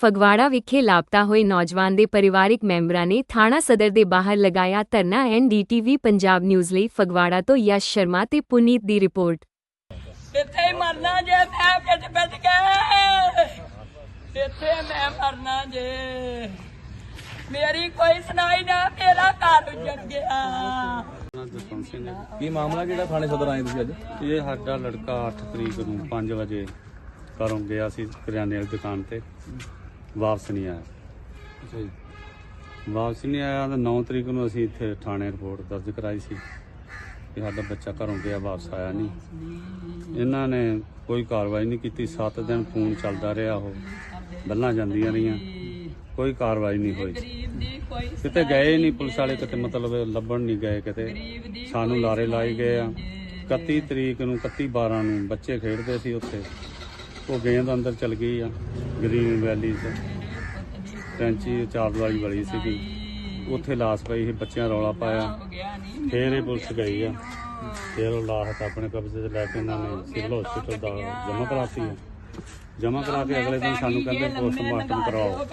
ਫਗਵਾੜਾ ਵਿਖੇ ਲਾਪਤਾ ਹੋਏ ਨੌਜਵਾਨ ਦੇ ਪਰਿਵਾਰਕ ਮੈਂਬਰਾਂ ਨੇ ਥਾਣਾ ਸਦਰ ਦੇ ਬਾਹਰ ਲਗਾਇਆ ਧਰਨਾ ਐਨਡੀਟੀਵੀ ਪੰਜਾਬ ਨਿਊਜ਼ ਲਈ ਫਗਵਾੜਾ ਤੋਂ ਯਸ਼ ਸ਼ਰਮਾ ਤੇ ਪੁਨੀਤ ਦੀ ਰਿਪੋਰਟ। ਇੱਥੇ ਮਰਨਾ ਜੇ ਮੈਂ ਕਿਤੇ ਬਚ ਗਿਆ ਇੱਥੇ ਮੈਂ ਮਰਨਾ ਜੇ। ਮੇਰੀ ਕੋਈ ਸੁਣਾਈ ਨਾ ਮੇਰਾ ਘਰ ਉੱਜੜ ਗਿਆ। ਜਸਵੰਤ ਸਿੰਘ ਹੈ ਕੀ ਮਾਮਲਾ ਕਿਹੜਾ ਥਾਣੇ ਸਦਰ ਆਏ ਤੁਸੀਂ ਅੱਜ। ਇਹ ਸਾਡਾ ਲੜਕਾ 8 ਤਰੀਕ ਨੂੰ 5 ਵਜੇ ਘਰੋਂ ਗਿਆ ਸੀ ਕਰਿਆਨੇ ਵਾਲੀ ਦੁਕਾਨ ਤੇ। ਵਾਪਸ ਨਹੀਂ ਆਇਆ। ਅੱਛਾ ਜੀ। ਵਾਪਸ ਨਹੀਂ ਆਇਆ ਤਾਂ 9 ਤਰੀਕ ਨੂੰ ਅਸੀਂ ਇੱਥੇ ਥਾਣੇ ਰਿਪੋਰਟ ਦਰਜ ਕਰਾਈ ਸੀ ਕਿ ਸਾਡਾ ਬੱਚਾ ਘਰੋਂ ਗਿਆ ਵਾਪਸ ਆਇਆ ਨਹੀਂ। ਇਹਨਾਂ ਨੇ ਕੋਈ ਕਾਰਵਾਈ ਨਹੀਂ ਕੀਤੀ। 7 ਦਿਨ ਫੋਨ ਚੱਲਦਾ ਰਿਹਾ ਉਹ। ਬੱਲਾਂ ਜਾਂਦੀਆਂ ਰਹੀਆਂ। ਕੋਈ ਕਾਰਵਾਈ ਨਹੀਂ ਹੋਈ। ਕਿਤੇ ਗਏ ਨਹੀਂ ਪੁਲਿਸ ਵਾਲੇ ਕਿਤੇ ਮਤਲਬ ਲੱਭਣ ਨਹੀਂ ਗਏ ਕਿਤੇ। ਸਾਨੂੰ ਲਾਰੇ ਲਾਏ ਗਏ ਆ। 31 ਤਰੀਕ ਨੂੰ 31 12 ਨੂੰ ਬੱਚੇ ਖੇਡਦੇ ਸੀ ਉੱਥੇ। ਉਹ ਗੇਂਦ ਅੰਦਰ ਚਲ ਗਈ ਆ। ਗ੍ਰੀਨ ਵੈਲੀ 'ਚ। ਟੈਂਚੀ ਚਾਰ ਵਾਲੀ ਸੀਗੀ। ਉੱਥੇ ਲਾਸ ਪਈ ਸੀ, ਬੱਚਿਆਂ ਰੌਲਾ ਪਾਇਆ। ਹੋ ਫੇਰ ਇਹ ਪੁਲਿਸ ਗਈ ਆ। ਫੇਰ ਉਹ ਲਾਸ਼ ਆਪਣੇ ਕਬਜ਼ੇ 'ਚ ਲੈ ਕੇ ਇਹਨਾਂ ਨੇ ਸਿਵਲ ਹਸਪੀਟਲ ਦਾ ਜਮ੍ਹਾਂ ਕਰਾਤੀ ਆ। ਜਮ੍ਹਾਂ ਕਰਾ ਕੇ ਅਗਲੇ ਦਿਨ ਸਾਨੂੰ ਕਹਿੰਦੇ ਪੋਸਟਮਾਰਟਮ ਕਰਾਓ।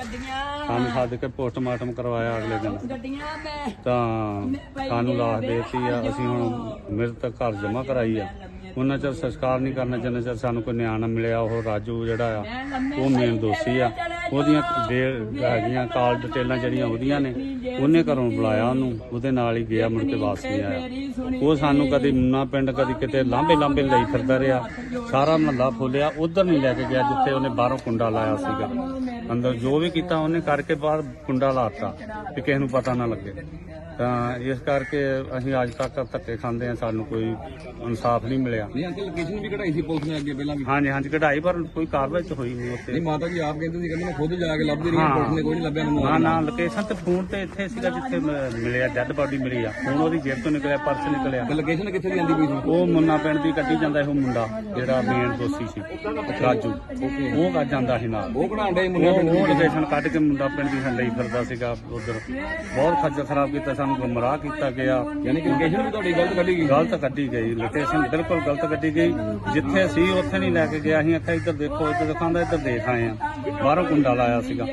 ਸਾਨੂੰ ਸੱਦ ਕੇ ਪੋਸਟਮਾਰਟਮ ਕਰਵਾਇਆ ਅਗਲੇ ਦਿਨ। ਤਾਂ ਸਾਨੂੰ ਲਾਸ਼ ਦੇਤੀ ਆ। ਅਸੀਂ ਹੁਣ ਮ੍ਰਿਤਕ ਘਰ ਜਮ੍ਹਾਂ ਕਰਾਈ ਆ। ਉਹਨਾਂ ਚਿਰ ਸੰਸਕਾਰ ਨਹੀਂ ਕਰਨਾ ਜਿੰਨਾ ਚਿਰ ਸਾਨੂੰ ਕੋਈ ਨਿਆਂ ਨਾ ਮਿਲਿਆ ਉਹ ਰਾਜੂ ਜਿਹੜਾ ਆ ਉਹ ਮੇਨ ਦੋਸ਼ੀ ਆ। ਉਹਦੀਆਂ ਦੇ ਹੈਗੀਆਂ ਕਾਲ ਡਿਟੇਲਾਂ ਜਿਹੜੀਆਂ ਉਹਦੀਆਂ ਨੇ ਉਹਨੇ ਘਰੋਂ ਬੁਲਾਇਆ ਉਹਨੂੰ ਉਹਦੇ ਨਾਲ ਹੀ ਗਿਆ ਮੁੜ ਕੇ ਵਾਪਸ ਨਹੀਂ ਆਇਆ ਉਹ ਸਾਨੂੰ ਕਦੀ ਮੁੰਨਾ ਪਿੰਡ ਕਦੀ ਕਿਤੇ ਲਾਂਬੇ ਲਾਂਬੇ ਲਈ ਫਿਰਦਾ ਰਿਹਾ। ਸਾਰਾ ਮਹੱਲਾ ਫੋਲਿਆ ਉਧਰ ਨਹੀਂ ਲੈ ਕੇ ਗਿਆ ਜਿੱਥੇ ਉਹਨੇ ਬਾਹਰੋਂ ਕੁੰਡਾ ਲਾਇਆ ਸੀਗਾ। ਅੰਦਰ ਜੋ ਵੀ ਕੀਤਾ ਉਹਨੇ ਕਰਕੇ ਬਾਹਰ ਕੁੰਡਾ ਲਾਤਾ ਕਿ ਕਿਸੇ ਨੂੰ ਪਤਾ ਨਾ ਲੱਗੇ। ਤਾਂ ਇਸ ਕਰਕੇ ਅਸੀਂ ਅੱਜ ਤੱਕ ਧੱਕੇ ਖਾਂਦੇ ਆ ਸਾਨੂੰ ਕੋਈ ਇਨਸਾਫ ਨਹੀਂ ਮਿਲਿਆ। ਨਹੀਂ ਅੰਕਲ ਲੋਕੇਸ਼ਨ ਵੀ ਕਢਾਈ ਸੀ ਪੁਲਿਸ ਨੇ ਅੱਗੇ ਪਹਿਲਾਂ ਵੀ? ਹਾਂਜੀ ਹਾਂਜੀ ਕਢਾਈ ਪਰ ਕੋਈ ਕਾਰਵਾਈ ਤਾਂ ਹੋਈ ਨਹੀਂ ਉੱਥੇ। ਨਹੀਂ ਮਾਤਾ ਜੀ ਆਪ ਕਹਿੰਦੇ ਸੀ ਕਹਿੰਦੇ ਮੈਂ ਖੁਦ ਜਾ ਕੇ ਲੱਭਦੀ ਰਹੀ ਹਾਂ। ਪੁਲਿਸ ਨੇ ਕੋਈ ਨਹੀਂ ਲੱਭਿਆ ਮੈਨੂੰ ਨਾ ਨਾ ਲੋਕੇਸ਼ਨ ਤੇ ਫੋਨ ਤੇ ਇੱਥੇ ਸੀਗਾ ਜਿੱਥੇ ਮ- ਮਿਲਿਆ ਡੈੱਡ ਬਾਡੀ ਮਿਲੀ ਆ। ਹੁਣ ਉਹਦੀ ਜੇਬ ਤੋਂ ਨਿਕਲਿਆ ਪਰਸ ਨਿਕਲਿਆ। ਲੋਕੇਸ਼ਨ ਕਿੱਥੇ ਦੀ ਆਂਦੀ ਪਈ ਸੀ? ਉਹ ਮੁੰਨਾ ਪਿੰਡ ਦੀ ਕੱਢੀ ਜਾਂਦਾ ਇਹ ਮੁੰਡਾ ਜਿਹੜਾ ਮੇਨ ਦੋਸ਼ੀ ਸੀ ਰਾਜੂ। ਉਹ ਕੱਢ ਜਾਂਦਾ ਸੀ ਨਾਲ। ਉਹ ਕਢਾਉਣ ਦੇ ਮੁੰਡਾ ਉਹ ਲੋਕੇਸ਼ਨ ਕੱਢ ਕੇ ਮੁੰਡਾ ਪਿੰਡ ਦੀ ਲਈ ਫਿਰਦਾ ਸੀਗਾ ਉਧਰ। ਬਹੁਤ ਖੱਜਲ ਖਰਾਬ ਕੀਤਾ ਸਾਨੂੰ। ਗੁੰਮਰਾਹ ਕੀਤਾ ਗਿਆ। ਯਾਨੀ ਕਿ ਲੋਕੇਸ਼ਨ ਵੀ ਤੁਹਾਡੀ ਗਲਤ ਕੱਢੀ ਗਈ। ਗਲਤ ਕੱਢੀ ਗਈ। ਲੋਕੇਸ਼ਨ ਬਿਲਕੁਲ ਗਲਤ ਕੱਢੀ ਗਈ। ਜਿੱਥੇ ਸੀ ਉੱਥੇ ਨਹੀਂ ਲੈ ਕੇ ਗਿਆ। ਅਸੀਂ ਆਖਿਆ ਇੱਧਰ ਦੇਖੋ ਇੱਧਰ ਦਿਖਾਉਂਦਾ ਇੱਧਰ ਦੇਖ ਆਏ ਆ। ਬਾਹਰੋਂ ਕੁੰਡਾ ਲਾਇਆ ਸੀਗਾ।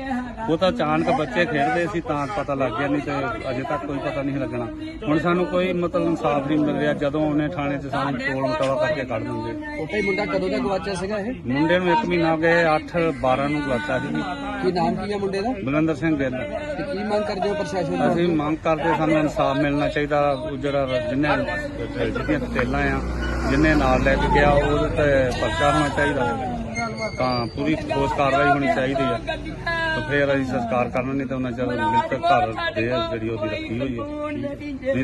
ਉਹ ਤਾਂ ਅਚਾਨਕ ਬੱਚੇ ਖੇਡਦੇ ਸੀ ਤਾਂ ਪਤਾ ਲੱਗ ਗਿਆ ਨਹੀਂ ਤੇ ਅਜੇ ਤੱਕ ਕੋਈ ਪਤਾ ਨਹੀਂ ਲੱਗਣਾ। ਹੁਣ ਸਾਨੂੰ ਕੋਈ ਮਤਲਬ ਇਨਸਾਫ ਨਹੀਂ ਮਿਲ ਰਿਹਾ ਜਦੋਂ ਉਹਨੇ ਥਾਣੇ 'ਚ ਸਾਨੂੰ ਕੋਲ ਮਟਾਵਾ ਕਰਕੇ ਕੱਢ ਦਿੰਦੇ। ਉੱਥੇ ਮੁੰਡਾ ਕਦੋਂ ਦਾ ਗਵਾਚਿਆ ਸੀਗਾ ਇਹ? ਮੁੰਡੇ ਨੂੰ 1 ਮਹੀਨਾ ਹੋ ਗਿਆ 8 12 ਨੂੰ ਗਵਾਚਾ ਸੀ। ਕੀ ਨਾਮ ਕੀ ਹੈ ਮੁੰਡੇ ਦਾ? ਬਲਵਿੰਦਰ ਸਿੰਘ ਗਿੱਲ। ਤੇ ਕੀ ਮੰਗ ਕਰਦੇ ਹੋ ਪ੍ਰਸ਼ਾਸਨ ਅਸੀਂ ਮੰਗ ਕਰਦੇ ਸਾਨੂੰ ਇਨਸਾਫ ਮਿਲਣਾ ਚਾਹੀਦਾ ਉਹ ਜਿਹੜਾ ਜਿਹਨੇ ਜਿਹੜੀਆਂ ਤੇਲਾਂ ਆ ਜਿਹਨੇ ਨਾਲ ਲੈ ਕੇ ਗਿਆ ਉਹਦੇ ਤੇ ਪਰਚਾ ਹੋਣਾ ਚਾਹੀਦਾ। ਤਾਂ ਪੂਰੀ ਠੋਸ ਕਾਰਵਾਈ ਹੋਣੀ ਚਾਹੀਦੀ ਆ। ਤਾਂ ਫਿਰ ਅਸੀਂ ਸੰਸਕਾਰ ਕਰਨਾ ਨਹੀਂ ਤਾਂ ਉਹਨਾਂ ਚਿਰ ਮਿਲਕ ਘਰ ਦੇ ਜਿਹੜੀ ਉਹਦੀ ਰੱਖੀ ਹੋਈ ਹੈ ਨਹੀਂ ਤਾਂ